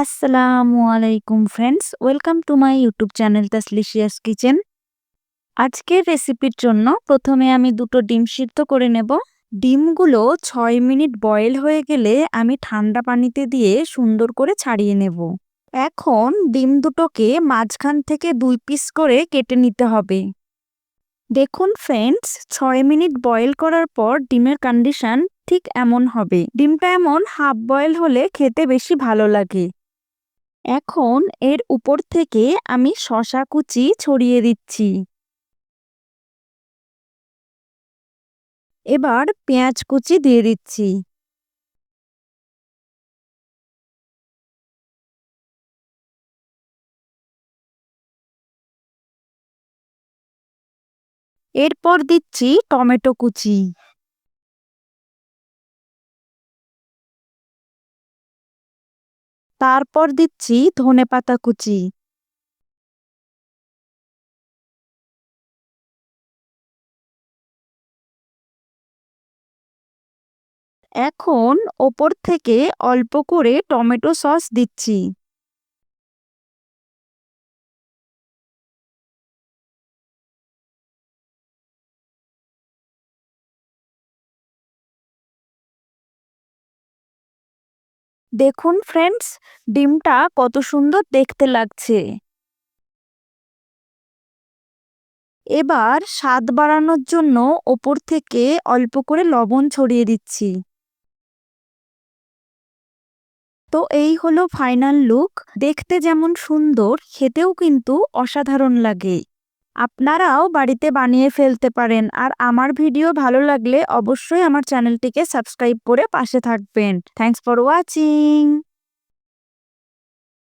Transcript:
আসসালামু আলাইকুম friends welcome to my YouTube channel Taslicious kitchen আজকের রেসিপির জন্য প্রথমে আমি দুটো ডিম সিদ্ধ করে নেব। ডিমগুলো ছয় মিনিট বয়েল হয়ে গেলে আমি ঠান্ডা পানিতে দিয়ে সুন্দর করে ছাড়িয়ে নেব। এখন ডিম দুটোকে মাঝখান থেকে দুই পিস করে কেটে নিতে হবে। দেখুন ফ্রেন্ডস ছয় মিনিট বয়েল করার পর ডিমের কন্ডিশন ঠিক এমন হবে। ডিমটা এমন হাফ বয়েল হলে খেতে বেশি ভালো লাগে। এখন এর উপর থেকে আমি শশা কুচি ছড়িয়ে দিচ্ছি। এবার পেঁয়াজ কুচি দিয়ে দিচ্ছি। এরপর দিচ্ছি টমেটো কুচি। তারপর দিচ্ছি ধনে পাতা কুচি। এখন ওপর থেকে অল্প করে টমেটো সস দিচ্ছি। দেখুন ফ্রেন্ডস ডিমটা কত সুন্দর দেখতে লাগছে। এবার স্বাদ বাড়ানোর জন্য ওপর থেকে অল্প করে লবণ ছড়িয়ে দিচ্ছি। তো এই হলো ফাইনাল লুক দেখতে যেমন সুন্দর, খেতেও কিন্তু অসাধারণ লাগে। আপনারাও বাড়িতে বানিয়ে ফেলতে পারেন। আর আমার ভিডিও ভালো লাগলে অবশ্যই আমার চ্যানেলটিকে সাবস্ক্রাইব করে পাশে থাকবেন। Thanks for watching